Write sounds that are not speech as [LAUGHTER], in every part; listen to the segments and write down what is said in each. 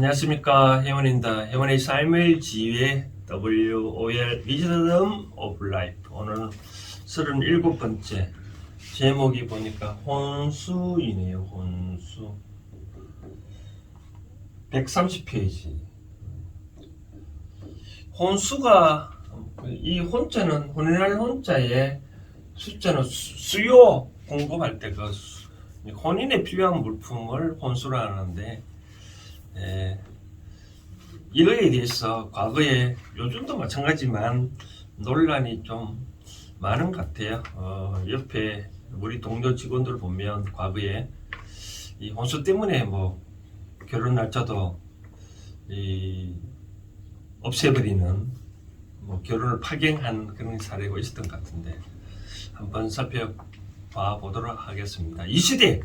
안녕하십니까 회원입니다. 회원의 삶의 지혜 WOL Wisdom of Life 오늘 37번째 제목이 보니까 혼수이네요. 혼수 130페이지 혼수가 이 혼자는 혼인할 혼자의 숫자는 수- 수요 공급할 때 그 혼인에 필요한 물품을 혼수라 하는데 예, 이거에 대해서 과거에 요즘도 마찬가지지만 논란이 좀 많은 것 같아요. 어, 옆에 우리 동료 직원들 보면 과거에 이 혼수 때문에 뭐 결혼 날짜도 이 없애버리는 뭐 결혼을 파행한 그런 사례가 있었던 것 같은데 한번 살펴봐 보도록 하겠습니다. 이 시대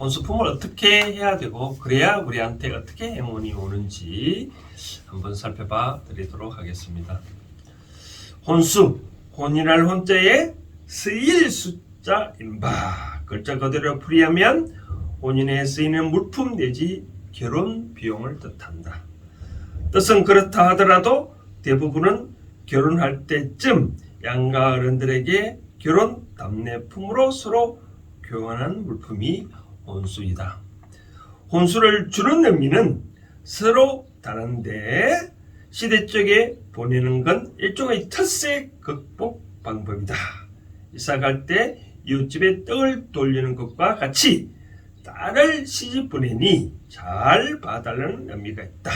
혼수품을 어떻게 해야 되고 그래야 우리한테 어떻게 행운이 오는지 한번 살펴봐 드리도록 하겠습니다. 혼수 혼이랄 혼자의 쓰일 숫자 인 바 글자 그대로 풀이하면 혼인에 쓰이는 물품 내지 결혼 비용을 뜻한다. 뜻은 그렇다 하더라도 대부분은 결혼할 때쯤 양가 어른들에게 결혼 답례품으로 서로 교환한 물품이 혼수이다. 혼수를 주는 의미는 서로 다른데 시대적에 보내는 건 일종의 텃세 극복 방법이다. 이사 갈 때 이웃집에 떡을 돌리는 것과 같이 딸을 시집 보내니 잘 봐달라는 의미가 있다.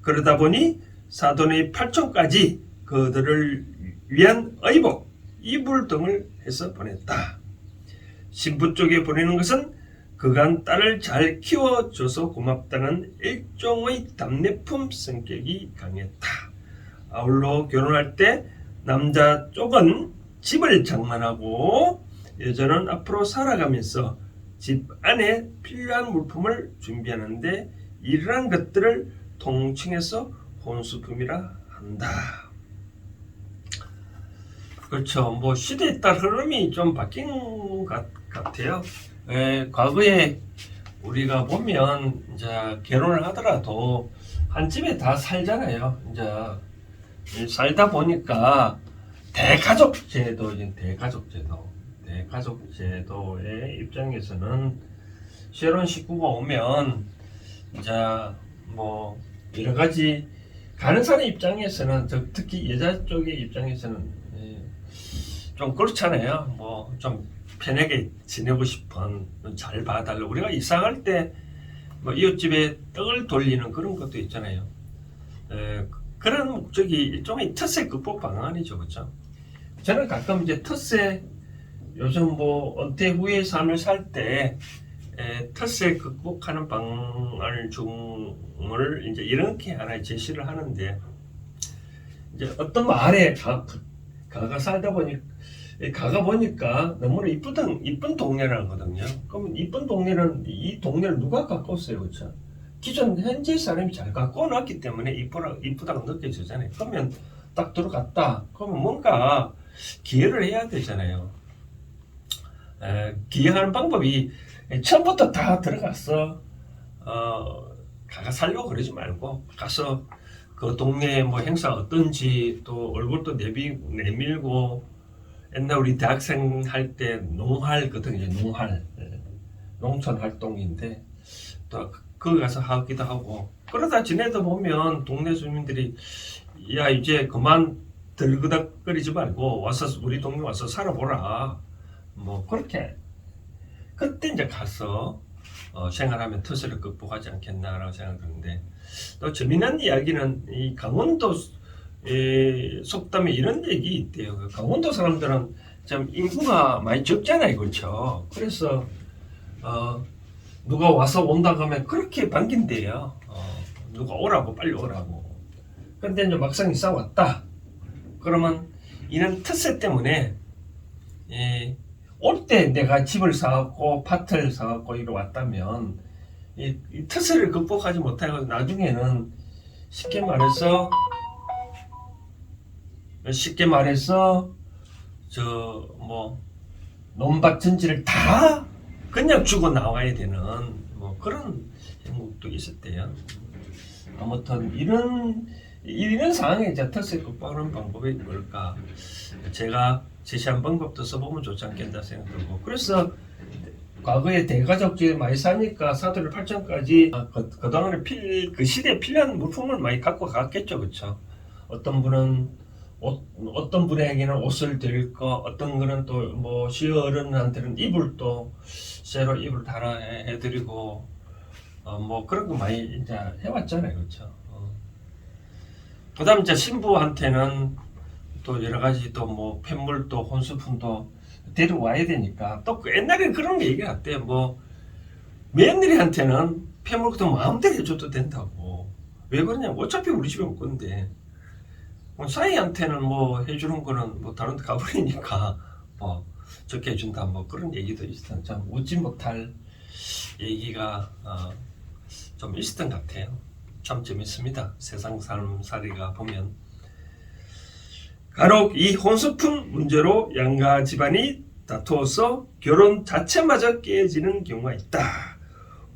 그러다 보니 사돈의 팔촌까지 그들을 위한 의복, 이불 등을 해서 보냈다. 신부 쪽에 보내는 것은 그간 딸을 잘 키워줘서 고맙다는 일종의 답례품 성격이 강했다. 아울러 결혼할 때 남자 쪽은 집을 장만하고 여자는 앞으로 살아가면서 집 안에 필요한 물품을 준비하는데 이러한 것들을 통칭해서 혼수품이라 한다. 그렇죠. 뭐 시대에 따라 흐름이 좀 바뀐 것 같아요. 에, 과거에 우리가 보면 이제 결혼을 하더라도 한 집에 다 살잖아요. 이제 살다 보니까 대가족 제도, 대가족 제도, 대가족 제도의 입장에서는 새로운 식구가 오면 이제 뭐 여러 가지 가는 사람 입장에서는 저- 특히 여자 쪽의 입장에서는 예, 좀 그렇잖아요. 뭐좀 편하게 지내고 싶은 잘 봐달라고 우리가 이사할 때 뭐 이웃집에 떡을 돌리는 그런 것도 있잖아요. 에, 그런 목적이 일종의 텃세 극복 방안이죠, 그렇죠? 저는 가끔 이제 텃세 요즘 뭐 은퇴 후의 삶을 살 때 텃세 극복하는 방안 중을 이제 이렇게 하나 제시를 하는데 이제 어떤 마을에 가, 가가 살다 보니 가가 보니까 너무나 이쁘던 이쁜 동네라거든요. 그러면 이쁜 동네는 이 동네를 누가 가꿨어요, 그렇죠? 기존 현재 사람이 잘 가꿔놨기 때문에 이쁘라 이쁘다고 느껴지잖아요. 그러면 딱 들어갔다. 그러면 뭔가 기회를 해야 되잖아요. 에, 기회하는 방법이 처음부터 다 들어가서 어, 가가 살려고 그러지 말고 가서 그 동네 뭐 행사 어떤지 또 얼굴도 내비 내밀고 옛날 우리 대학생 할 때 농활 거든 이제 농활 예, 농촌 활동인데 또 거기 가서 하기도 하고 그러다 지내다 보면 동네 주민들이 야 이제 그만 들그닥거리지 말고 와서 우리 동네 와서 살아보라. 뭐 그렇게. 그때 이제 가서 어, 생활하면 터세를 극복하지 않겠나라고 생각하는데 또 재미난 이야기는 이 강원도 에, 속담에 이런 얘기 있대요. 그 강원도 사람들은 좀 인구가 많이 적잖아요, 그렇죠? 그래서 어, 누가 와서 온다 하면 그렇게 반긴대요. 어, 누가 오라고 빨리 오라고. 근데 이제 막상 이사 왔다. 그러면 이런 특세 때문에 예, 올때 내가 집을 사갖고 밭을 사갖고 이리 왔다면 이, 이 특세를 극복하지 못하고 나중에는 쉽게 말해서 쉽게 말해서 저뭐 논밭 전지를 다 그냥 주고 나와야 되는 뭐 그런 행복도 있었대요. 아무튼 이런 이런 상황에 이제 털세 극복하는 방법이 뭘까? 제가 제시한 방법도 써보면 좋지 않겠나 생각들고 그래서 과거에 대가족들이 많이 사니까 사도를 8천까지 그, 그동안에 필, 그 시대에 필요한 물품을 많이 갖고 갔겠죠 그쵸 어떤 분은 옷, 어떤 분에게는 옷을 드릴 거 어떤 거는 또 뭐 시어른한테는 이불 또 새로 이불 달아 해- 해드리고 어, 뭐 그런 거 많이 이제 해왔잖아요. 그쵸 어. 그 다음 이제 신부한테는 또 여러 가지 또뭐 혼수품도 데려와야 되니까 또그 옛날에 그런 거 얘기 했대요? 뭐 며느리한테는 팻물도 마음대로 해줘도 된다고. 왜 그러냐면 어차피 우리 집에 올 건데 뭐 사이한테는 뭐 해주는 거는 뭐 다른 데 가버리니까 [LAUGHS] 뭐 좋게 해준다 뭐 그런 얘기도 있었던 참 웃지 못할 얘기가 어, 좀 있었던 것 같아요. 참 재밌습니다. 세상 삶살이가 보면. 간혹 이 혼수품 문제로 양가 집안이 다투어서 결혼 자체마저 깨지는 경우가 있다.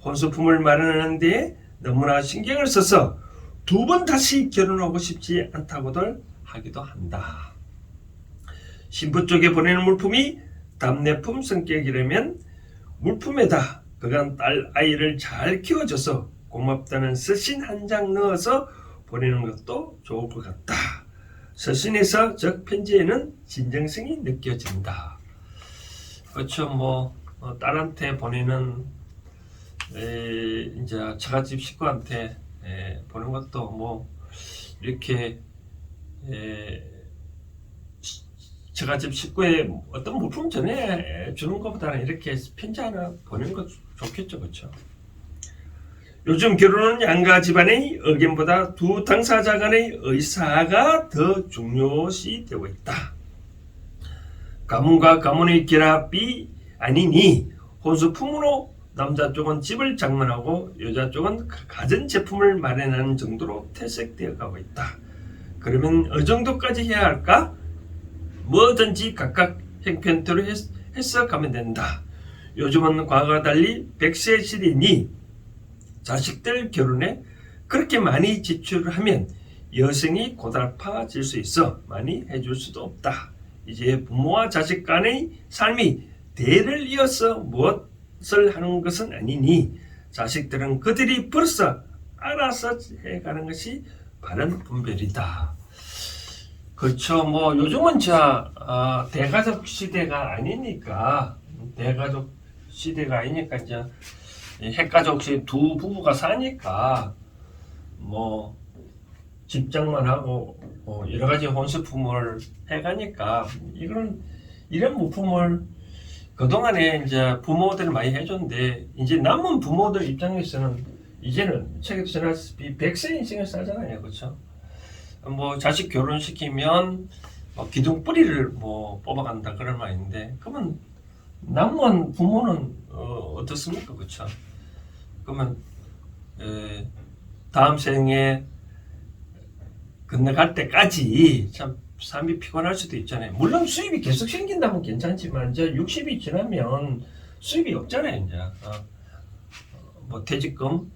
혼수품을 마련하는 데 너무나 신경을 써서 두 번 다시 결혼하고 싶지 않다고들 하기도 한다. 신부 쪽에 보내는 물품이 답례품 성격이라면 물품에다 그간 딸 아이를 잘 키워줘서 고맙다는 서신 한 장 넣어서 보내는 것도 좋을 것 같다. 서신에서 적 편지에는 진정성이 느껴진다. 그렇죠. 뭐 어, 딸한테 보내는 에, 이제 처갓집 식구한테 에, 보는 것도 뭐 이렇게 에, 시- 처갓집 식구에 어떤 물품 전해 주는 것보다는 이렇게 편지 하나 보내는 거 좋겠죠, 그렇죠? 요즘 결혼은 양가 집안의 의견보다 두 당사자 간의 의사가 더 중요시 되고 있다. 가문과 가문의 결합이 아니니 혼수 품으로 남자 쪽은 집을 장만하고 여자 쪽은 가전 제품을 마련하는 정도로 퇴색되어 가고 있다. 그러면 어느 정도까지 해야 할까? 뭐든지 각각 했, 했어 가면 된다. 요즘은 과거와 달리 100세 시대니 자식들 결혼에 그렇게 많이 지출을 하면 여성이 고달파질 수 있어 많이 해줄 수도 없다. 이제 부모와 자식 간의 삶이 대를 이어서 무엇 을 하는 것은 아니니 자식들은 그들이 벌써 알아서 해가는 것이 바른 분별이다. 그렇죠. 뭐 요즘은 자 어, 대가족 시대가 아니니까 대가족 시대가 아니니까 이제 이 핵가족 두 부부가 사니까 뭐 집장만 하고 뭐 여러 가지 혼수품을 해가니까 이런 이런 물품을 그동안에 이제 부모들이 많이 해줬는데 이제 남은 부모들 입장에서는 이제는 책에도 전하다시피 백세 인생을 살잖아요. 그렇죠? 뭐 자식 결혼시키면 뭐 기둥 뿌리를 뭐 뽑아간다 그런 말인데 그러면 남은 부모는 어, 어떻습니까? 그렇죠? 그러면 에, 다음 생에 건너갈 때까지 참 삶이 피곤할 수도 있잖아요. 물론 수입이 계속 생긴다면 괜찮지만 이제 60이 지나면 수입이 없잖아요. 이제 어, 어, 뭐 퇴직금,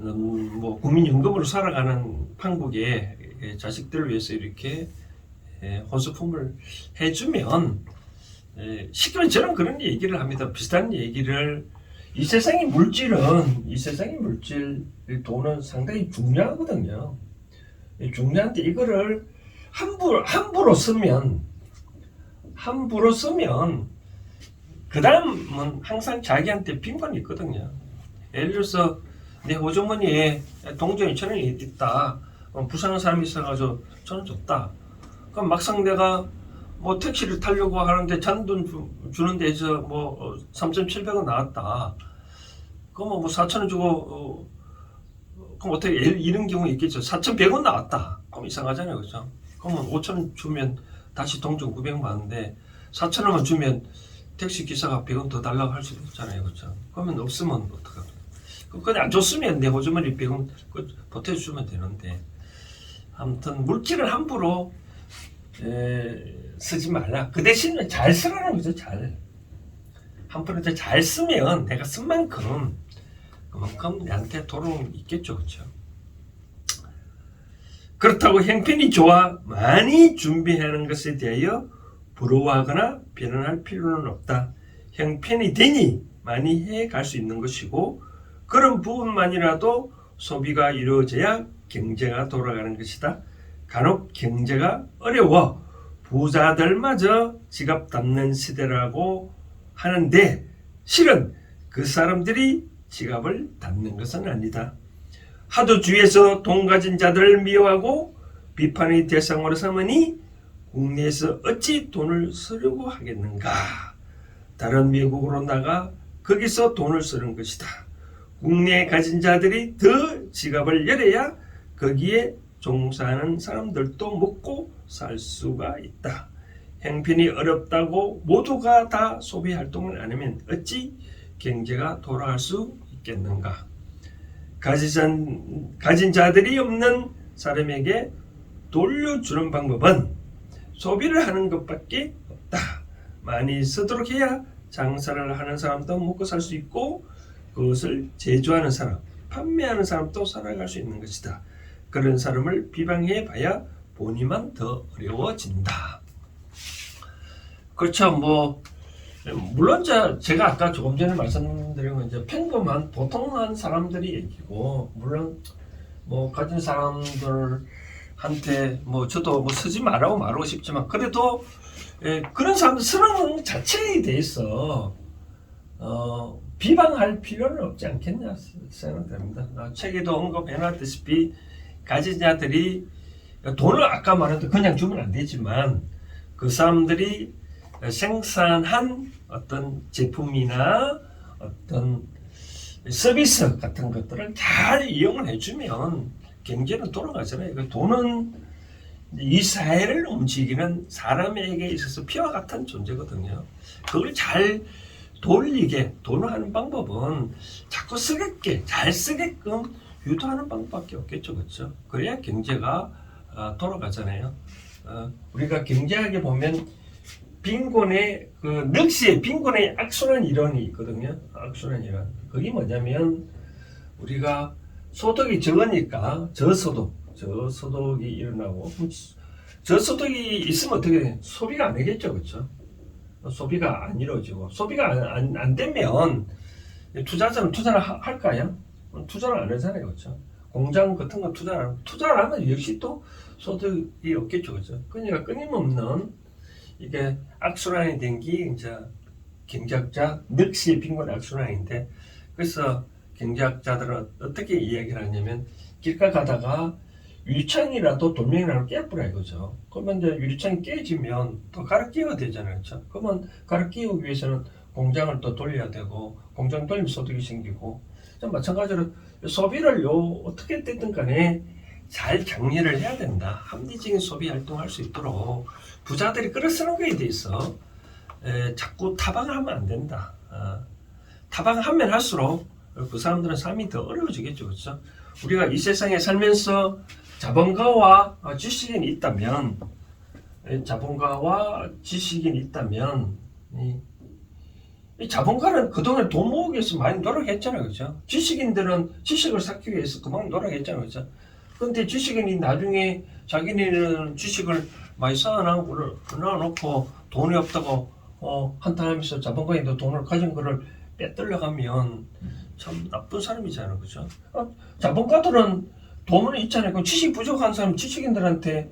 음, 뭐 국민연금으로 살아가는 판국에 예, 자식들을 위해서 이렇게 예, 호수품을 해주면 예, 쉽게 저는 그런 얘기를 합니다. 비슷한 얘기를 이 세상의 물질은 이 세상의 물질 돈은 상당히 중요하거든요. 중요한데 이거를 함부로 함부로 쓰면 함부로 쓰면 그 다음은 항상 자기한테 빈번이 있거든요. 예를 들어서 내 호주머니에 동전 2천 원이 있다. 어, 부산한 사람이 있어가지고 저는 줬다. 그럼 막상 내가 뭐 택시를 타려고 하는데 잔돈 주, 주는 데에서 뭐 3,700원 나왔다. 그러면 뭐 4,000원 주고 어, 그럼 어떻게 이- 이런 경우 있겠죠. 4,100원 나왔다. 그럼 이상하잖아요. 그죠? 그러면 5,000원 주면 다시 동전 900원 받는데 4,000원만 주면 택시 기사가 100원 더 달라고 할 수도 있잖아요. 그죠? 그러면 없으면 어떡합니까? 그 그냥 안 줬으면 내 호주머니 100원 그 보태주면 되는데 아무튼 물질을 함부로 에, 쓰지 말라. 그 대신에 잘 쓰라는 거죠. 잘. 함부로 잘 쓰면 내가 쓴 만큼 그만큼 내한테 돌아오는 게 있겠죠. 그렇죠? 그렇다고 형편이 좋아 많이 준비하는 것에 대하여 부러워하거나 비난할 필요는 없다. 형편이 되니 많이 해갈 수 있는 것이고 그런 부분만이라도 소비가 이루어져야 경제가 돌아가는 것이다. 간혹 경제가 어려워 부자들마저 지갑 닫는 시대라고 하는데 실은 그 사람들이 지갑을 닫는 것은 아니다. 하도 주위에서 돈 가진 자들을 미워하고 비판의 대상으로 삼으니 국내에서 어찌 돈을 쓰려고 하겠는가? 다른 미국으로 나가 거기서 돈을 쓰는 것이다. 국내에 가진 자들이 더 지갑을 열어야 거기에 종사하는 사람들도 먹고 살 수가 있다. 형편이 어렵다고 모두가 다 소비 활동을 안 하면 어찌 경제가 돌아갈 수 있겠는가? 가진, 가진 자들이 없는 사람에게 돌려주는 방법은 소비를 하는 것밖에 없다. 많이 쓰도록 해야 장사를 하는 사람도 먹고 살 수 있고 그것을 제조하는 사람, 판매하는 사람도 살아갈 수 있는 것이다. 그런 사람을 비방해 봐야 본인만 더 어려워진다. 그렇죠. 뭐 물론 저 제가 아까 조금 전에 말씀드린 건 이제 평범한 보통한 사람들이 얘기고 물론 뭐 가진 사람들한테 뭐 저도 뭐 쓰지 말라고 말하고 싶지만 그래도 예, 그런 사람들 쓰는 것 자체에 대해서 어, 비방할 필요는 없지 않겠냐 생각됩니다. 아, 책에도 언급해놨다시피 가진 자들이 돈을 아까 말했던 그냥 주면 안 되지만 그 사람들이 생산한 어떤 제품이나 어떤 서비스 같은 것들을 잘 이용을 해주면 경제는 돌아가잖아요. 그 돈은 이 사회를 움직이는 사람에게 있어서 피와 같은 존재거든요. 그걸 잘 돌리게 돈을 하는 방법은 자꾸 쓰게끔 잘 쓰게끔 유도하는 방법밖에 없겠죠, 그렇죠? 그래야 경제가 어, 돌아가잖아요. 어, 우리가 경제학에 보면 빈곤의 그 늑시의 빈곤의 악순환 이론이 있거든요. 악순환 이론. 그게 뭐냐면 우리가 소득이 적으니까 저소득, 저소득이 일어나고 저소득이 있으면 어떻게 돼? 소비가 안 되겠죠, 그렇죠? 소비가 안 이루어지고 소비가 안, 안, 안 되면 투자자는 투자를 하- 할까요? 투자를 안 하잖아요, 그렇죠? 공장 같은 거 투자를 투자를 하면 역시 또 소득이 없겠죠, 그렇죠? 그러니까 끊임없는 이게 악순환이 된 게 이제 경제학자 늑시의 빈곤 악순환인데 그래서 경제학자들은 어떻게 이야기를 하냐면 길가 가다가 유리창이라도 돌멩이라도 깨뿌려 이거죠. 그러면 이제 유리창이 깨지면 또 갈아 끼워야 되잖아요. 그렇죠? 그러면 갈아 끼우기 위해서는 공장을 또 돌려야 되고 공장 돌리면 소득이 생기고 좀 마찬가지로 소비를 요 어떻게 됐든 간에 잘 정리를 해야 된다. 합리적인 소비 활동할 수 있도록 부자들이 끌어쓰는 거에 대해서 에, 자꾸 타방을 하면 안 된다. 아, 타방하면 할수록 그 사람들은 삶이 더 어려워지겠죠. 그렇죠? 우리가 이 세상에 살면서 자본가와 어, 지식인이 있다면 에, 자본가와 지식인이 있다면 이, 이 자본가는 그동안 돈 모으기 위해서 많이 노력했잖아요. 그렇죠? 지식인들은 지식을 쌓기 위해서 그만큼 노력했잖아요. 그렇죠? 근데 지식인이 나중에 자기네는 지식을 많이 쌓아놓고 돈이 없다고 어, 한탄하면서 자본가인도 돈을 가진 거를 빼들려 가면 참 나쁜 사람이잖아요, 그죠? 어, 자본가들은 돈은 있잖아요. 그 지식 부족한 사람 지식인들한테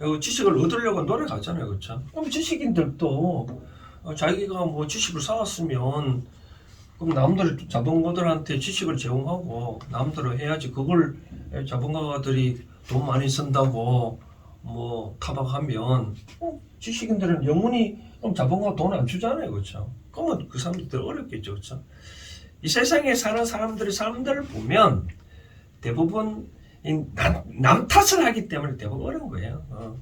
어, 지식을 얻으려고 노력하잖아요, 그렇죠? 그럼 지식인들도 어, 자기가 뭐 지식을 쌓았으면 그럼 남들 자본가들한테 지식을 제공하고 남들은 해야지 그걸 자본가들이 돈 많이 쓴다고 뭐 타박하면 어, 지식인들은 영원히 그럼 자본가 돈 안 주잖아요, 그렇죠? 그러면 그 사람들 어렵겠죠, 그렇죠? 이 세상에 사는 사람들의 삶들을 보면 대부분 이 남, 남 탓을 하기 때문에 대부분 어려운 거예요. 어.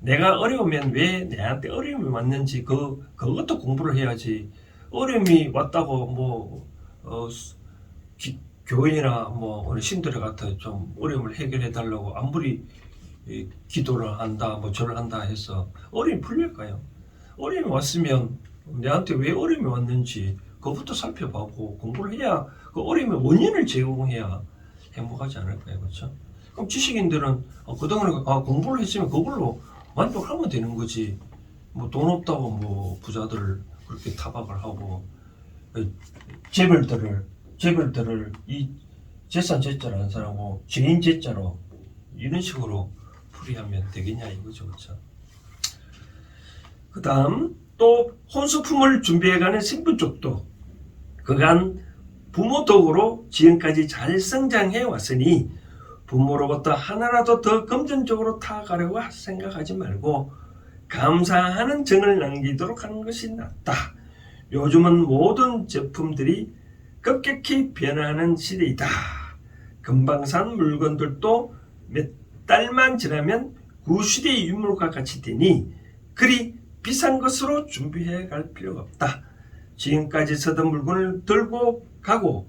내가 어려우면 왜 내한테 어려움이 왔는지 그 그것도 공부를 해야지. 어려움이 왔다고 뭐 어, 기, 교회나 뭐 어르신들 같아 좀 어려움을 해결해 달라고 아무리 이, 기도를 한다, 뭐 절을 한다 해서 어려움이 풀릴까요? 어려움이 왔으면 내한테 왜 어려움이 왔는지 그것부터 살펴보고 공부를 해야 그 어려움의 원인을 제공해야 행복하지 않을까요, 그렇죠? 그럼 지식인들은 어, 그동안에 아, 공부를 했으면 그걸로 만족하면 되는 거지. 뭐 돈 없다고 뭐 부자들을 그렇게 타박을 하고 어, 재벌들을 재벌들을 이 재산 제자로 한 사람하고 죄인 제자로 이런 식으로 풀이하면 되겠냐 이거죠, 그렇죠? 그 다음 또 혼수품을 준비해가는 신부 쪽도 그간 부모 덕으로 지금까지 잘 성장해 왔으니 부모로부터 하나라도 더 금전적으로 타가려고 생각하지 말고 감사하는 정을 남기도록 하는 것이 낫다. 요즘은 모든 제품들이 급격히 변화하는 시대이다. 금방 산 물건들도 몇 달만 지나면 구시대의 유물과 같이 되니 그리 비싼 것으로 준비해 갈 필요가 없다. 지금까지 쓰던 물건을 들고 가고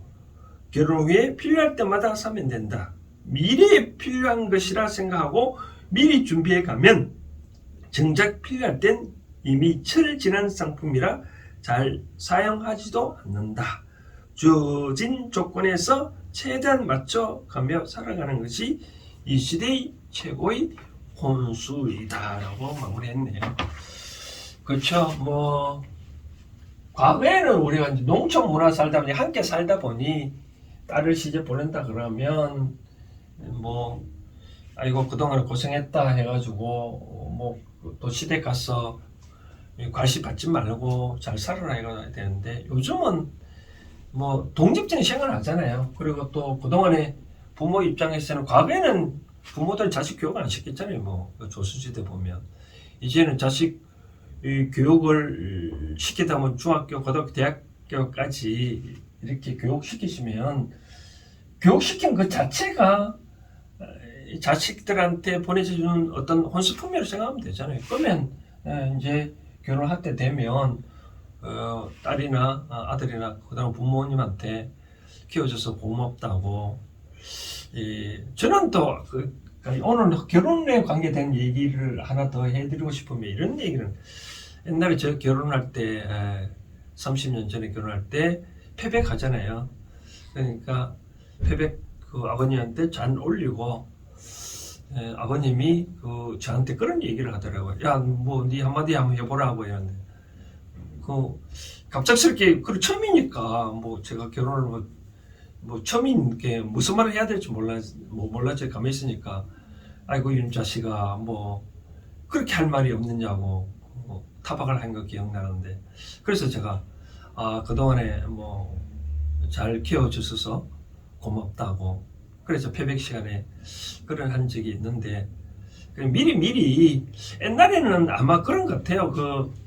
결혼 후에 필요할 때마다 사면 된다. 미래에 필요한 것이라 생각하고 미리 준비해 가면 정작 필요할 땐 이미 철 지난 상품이라 잘 사용하지도 않는다. 주어진 조건에서 최대한 맞춰가며 살아가는 것이 이 시대의 최고의 혼수이다라고 마무리했네요. 그렇죠. 뭐 과거에는 우리가 농촌 문화 살다 보니 함께 살다 보니 딸을 시집 보낸다 그러면 뭐 아이고 그동안 고생했다 해가지고 뭐 또 시댁 가서 관심 받지 말고 잘 살아라 이거야 되는데 요즘은 뭐 독립적인 생활을 하잖아요. 그리고 또 그동안에 부모 입장에서는 과거에는 부모들 자식 교육 안 시켰잖아요. 뭐그 조선시대 보면 이제는 자식 이 교육을 시키다 보면 중학교, 고등학교, 대학교까지 이렇게 교육시키시면 교육시킨 그 자체가 자식들한테 보내주는 어떤 혼수품이라고 생각하면 되잖아요. 그러면 에, 이제 결혼할 때 되면 어, 딸이나 아, 아들이나 그다음 부모님한테 키워줘서 고맙다고 이, 저는 또 그 오늘 결혼에 관계된 얘기를 하나 더 해드리고 싶으면 이런 얘기는 옛날에 저 결혼할 때 에, 30년 전에 결혼할 때 패백하잖아요. 그러니까 패백 그 아버님한테 잔 올리고 에, 아버님이 그 저한테 그런 얘기를 하더라고요. 야 뭐 네 한마디 한번 해보라고 이러는데 그 갑작스럽게 그 처음이니까 뭐 제가 결혼을 뭐, 뭐 처음인 게 무슨 말을 해야 될지 몰라 뭐 몰랐지 가만히 있으니까 아이고 자식아 뭐 그렇게 할 말이 없느냐고 뭐 타박을 한 거 기억나는데 그래서 제가 아 그동안에 뭐 잘 키워주셔서 고맙다고 그래서 패백 시간에 그런 한 적이 있는데 그 미리 미리 옛날에는 아마 그런 것 같아요 그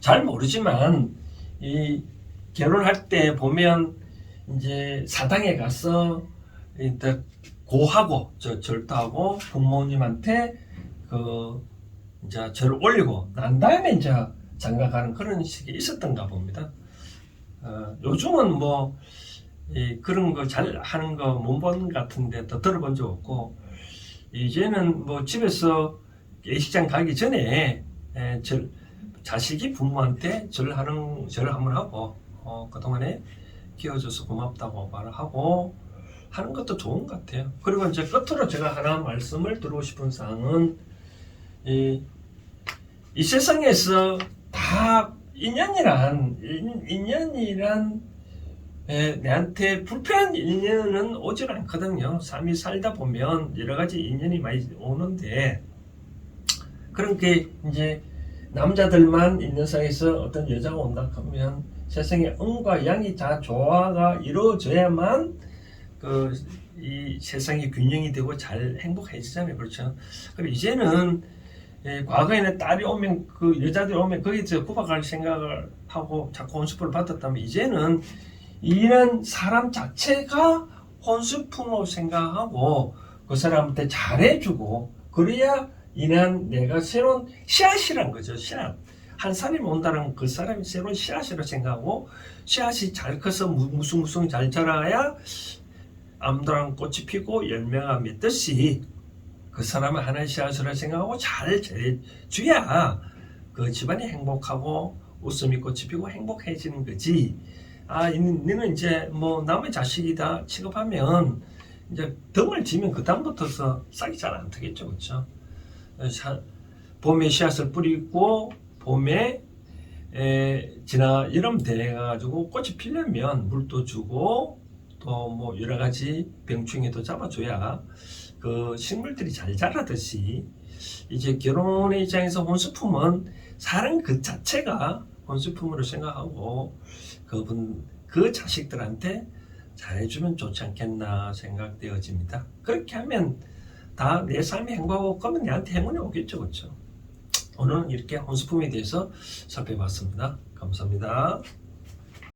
잘 모르지만 이 결혼할 때 보면 이제 사당에 가서 일단 고하고 저 절도하고 부모님한테 그 이제 절 올리고 난 다음에 이제 장가 가는 그런 식이 있었던가 봅니다. 어, 요즘은 뭐 이, 그런 거 잘 하는 거 못 본 같은데 더 들어본 적 없고 이제는 뭐 집에서 예식장 가기 전에 에, 절 자식이 부모한테 절하는 절을 한번 하고 어, 그동안에 키워줘서 고맙다고 말을 하고 하는 것도 좋은 것 같아요. 그리고 이제 끝으로 제가 하나 말씀을 드리고 싶은 사항은 이, 이 세상에서 다 인연이란 인- 인연이란 에, 내한테 불편한 인연은 오질 않거든요. 삶이 살다 보면 여러 가지 인연이 많이 오는데 그런 게 이제 남자들만 있는 사이에서 어떤 여자가 온다 하면 세상에 음과 양이 다 조화가 이루어져야만 그 이 세상이 균형이 되고 잘 행복해지잖아요. 그렇죠? 그리고 이제는 예, 과거에는 딸이 오면 그 여자들이 오면 거기서 구박할 생각을 하고 자꾸 혼수품을 받았다면 이제는 이런 사람 자체가 혼수품으로 생각하고 그 사람한테 잘해주고 그래야 인한 내가 새로운 씨앗이란 거죠 씨앗. 한 사람이 온다는 그 사람이 새로운 씨앗이라고 생각하고 씨앗이 잘 커서 무- 무숭무숭 잘 자라야 암도랑 꽃이 피고 열매가 맺듯이 그 사람은 하나의 씨앗이라고 생각하고 잘 잘해줘야 그 집안이 행복하고 웃음이 꽃이 피고 행복해지는 거지 아, 이- 너는 이제 뭐 남의 자식이다 취급하면 이제 덩을 지면 그 다음부터서 싹이 잘 안 트겠죠, 그렇죠? 봄에 씨앗을 뿌리고 봄에 에, 지나 여름 돼가지고 꽃이 피려면 물도 주고 또 뭐 여러 가지 병충해도 잡아줘야 그 식물들이 잘 자라듯이 이제 결혼의 입장에서 혼수품은 사랑 그 자체가 혼수품으로 생각하고 그분 그 자식들한테 잘해주면 좋지 않겠나 생각되어집니다. 그렇게 하면 다 내 삶이 행복하고 그러면 내한테 행운이 오겠죠, 그렇죠? 오늘은 이렇게 혼수품에 대해서 살펴봤습니다. 감사합니다.